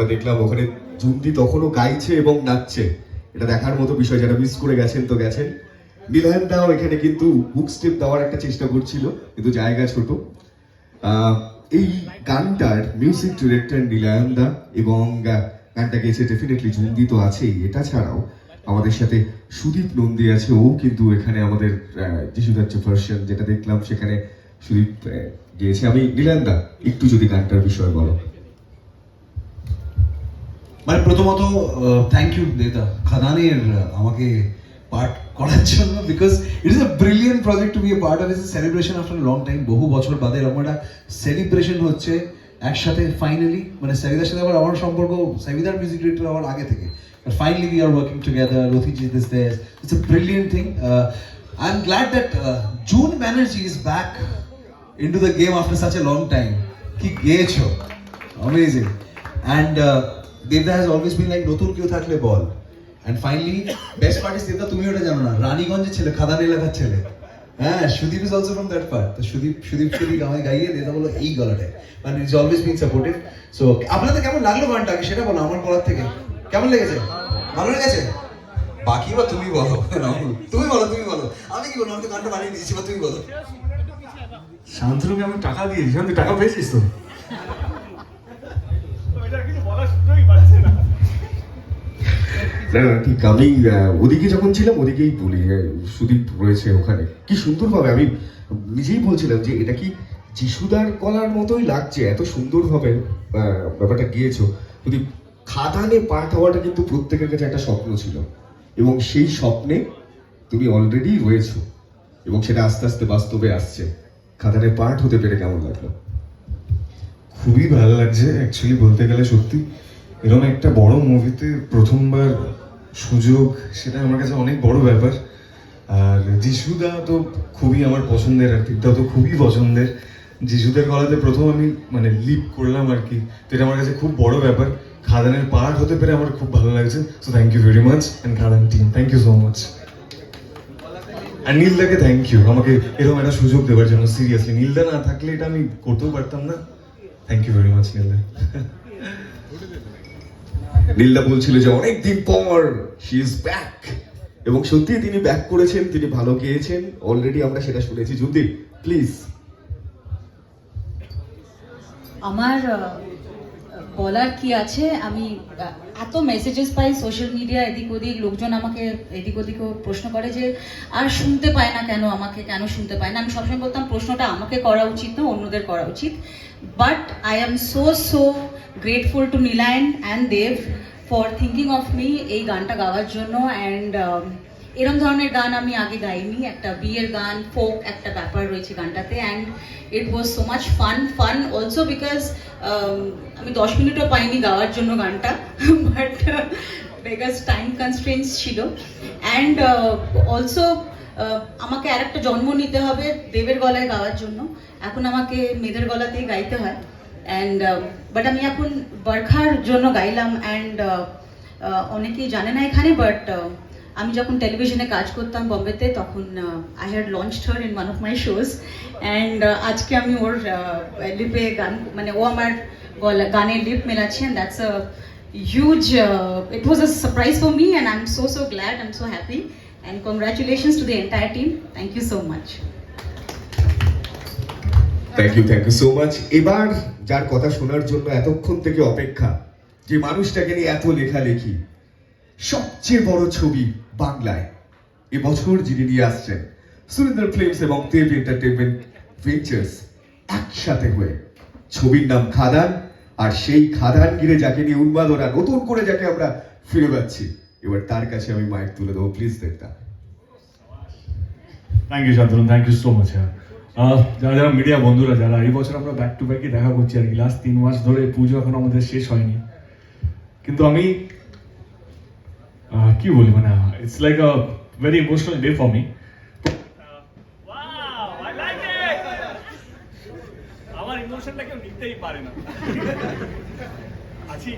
আমরা দেখলাম ওখানে জুন্দি তখনও গাইছে এবং নাচছে। এটা দেখার মতো বিষয়, যারা মিস করে গেছেন তো গেছেন। নীলায়ন দাও এখানে কিন্তু বুক স্টেপ দেওয়ার একটা চেষ্টা করছিল, কিন্তু জায়গা ছোট। এই গানটার মিউজিক ডিরেক্টর নীলায়ন দা এবং গানটা গেছে ডেফিনেটলি জুন্দি তো আছেই। এটা ছাড়াও আমাদের সাথে সুদীপ নন্দী আছে, ও কিন্তু এখানে আমাদের যিশুদার যে ভার্সন যেটা দেখলাম সেখানে সুদীপ গিয়েছে। আমি নীলায়ন দা একটু যদি গানটার বিষয়ে বলো। মানে প্রথমত থ্যাংক ইউ নেতা খাদানের আমাকে পার্ট করার জন্য because it is a brilliant project to be a part of is celebration after long time বহু বছর বাদে এরকম একটা সেলিব্রেশন হচ্ছে একসাথে ফাইনালি মানে সাইদার সাথে আবার আমার সম্পর্ক সাইদার মিউজিক ডিরেক্টর আমার আগে থেকে। Finally we are working together Rathi ji this this it's a brilliant thing I am glad that June Banerjee is back into the game after such a long time. কি গেয়েছো? And Debda has always been like নতুন কেউ থাকলে বল and finally best part is Debda তুমি ওটা জানো না রানীগঞ্জের ছেলে খাদান এলাকার ছেলে হ্যাঁ Sudip is also from that part তো সুদীপ সুদীপ সুদীপ আমায় গাইয়ে দেদা বলো এই গলাটায় মানে is always been supportive so আপনাদের কেমন লাগল গানটা? সেটা বলো, আমার গলার থেকে। কেমন লেগেছে? ভালো লেগেছে? বাকি বা তুমি বলো তুমি বলো তুমি বলো। আমি কি বলব? আমি তো গানটা বানিয়ে দিয়েছি, বা তুমি বলো। শান্তনুকে আমি টাকা দিয়েছি। শান্তু, টাকা পেয়েছিস তো? না না ঠিক। আমি ওদিকে যখন ছিলাম, ওদিকেই বলি সুদীপ রয়েছে ওখানে। কি সুন্দরভাবে, আমি নিজেই বলছিলাম যে, এটা কি যিশুদার গলার মতোই লাগছে? এত সুন্দরভাবে ব্যাপারটা গিয়েছো। যদি খাদানে পাঠ হওয়াটা কিন্তু প্রত্যেকের কাছে একটা স্বপ্ন ছিল। এবং সেই স্বপ্নে তুমি অলরেডি রয়েছো। এবং সেটা আস্তে আস্তে বাস্তবে আসছে। খাদানে পাঠ হতে পেরে কেমন লাগল? খুবই ভালো লাগছে অ্যাকচুয়ালি বলতে গেলে সত্যি। এরকম একটা বড় মুভিতে প্রথমবার সুযোগ, সেটা আমার কাছে অনেক বড় ব্যাপার। আর যিশুদা তো খুবই আমার পছন্দের আর্টিকটাও তো খুবই পছন্দের। যিশুদের গলাতে প্রথম আমি মানে লিপ করলাম আর কি। তো এটা আমার কাছে খুব বড় ব্যাপার। খাদানের পার্ট হতে পেরে আমার খুব ভালো লাগছে। So thank you very much and Khadaan team thank you so much আর নীলদাকে থ্যাংক ইউ আমাকে এরকম একটা সুযোগ দেওয়ার জন্য সিরিয়াসলি নীলদা না থাকলে এটা আমি করতেও পারতাম না। Thank you very much Nilda. Nilda বলছিল যে অনেকদিন পর শি ইজ ব্যাক এবং সত্যি তিনি ব্যাক করেছেন, তিনি ভালো গেয়েছেন। অলরেডি আমরা সেটা শুনেছি। যদি প্লিজ আমার বলার কি আছে? আমি এত মেসেজেস পাই সোশ্যাল মিডিয়া এদিক ওদিক, লোকজন আমাকে এদিক ওদিকও প্রশ্ন করে যে, আর শুনতে পায় না কেন আমাকে? কেন শুনতে পায় না? আমি সবসময় বলতাম, প্রশ্নটা আমাকে করা উচিত না, অন্যদের করা উচিত। But I am so so grateful to Nilayan and Dev for thinking of me এই গানটা গাওয়ার জন্য অ্যান্ড এরম ধরনের গান আমি আগে গাইনি। একটা বিয়ের গান ফোক একটা ব্যাপার রয়েছে গানটাতে and it was so much fun fun also because um, আমি দশ মিনিটও পাইনি গাওয়ার জন্য গানটা বাট বিকজ টাইম কনস্ট্রেন্স ছিল। অ্যান্ড অলসো আমাকে আরেকটা জন্ম নিতে হবে দেবের গলায় গাওয়ার জন্য। এখন আমাকে মেয়েদের গলাতেই গাইতে হয়। অ্যান্ড বাট আমি এখন বরখার জন্য গাইলাম অ্যান্ড অনেকেই জানে না এখানে বাট আমি যখন টেলিভিশনে কাজ করতাম বম্বেতে, তখন I had launch her in one of my shows and আজকে আমি ওর লিপে গান মানে ও আমার গলা গানে lip মেলাচ্ছি and that's a huge it was a surprise for me and I am so so glad I am so happy and congratulations to the entire team thank you so much thank you thank you so much এবার যার কথা শোনার জন্য এতক্ষণ থেকে অপেক্ষা, যে মানুষটাকে নিয়ে এত লেখালেখি, সবচেয়ে বড় ছবি বাংলায় এবছর যিনি নিয়ে আসছেন, সুরেন্দ্র ফিল্মস এবং দেব এন্টারটেনমেন্ট ভেঞ্চার্স একসাথে হয়ে। ছবির নাম খাদান, আর সেই খাদান গিরে যাকে নিয়ে উন্মাদনা নতুন করে যাকে আমরা ফিরে পাচ্ছি, এবার তার কাছে আমি মাইক তুলে দেবো। প্লিজ দেবতা thank you Shantanu thank you so much হ্যাঁ যারা যারা মিডিয়া বন্ধুরা, যারা এই বছর আমরা ব্যাক টু ব্যাকই দেখা করছি আর কি। লাস্ট তিন মাস ধরে পুজো এখন আমাদের শেষ হয়নি। কিন্তু আমি কি বলি মানে it's like a very emotional day for me! আমার কেউ পারে না। আছি।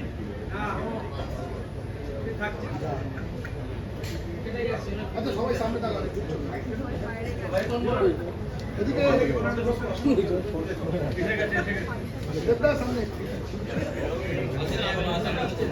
আচ্ছা সবাই সামনে দাঁড়ান এদিকে দেবদা সামনে আসেন আসেন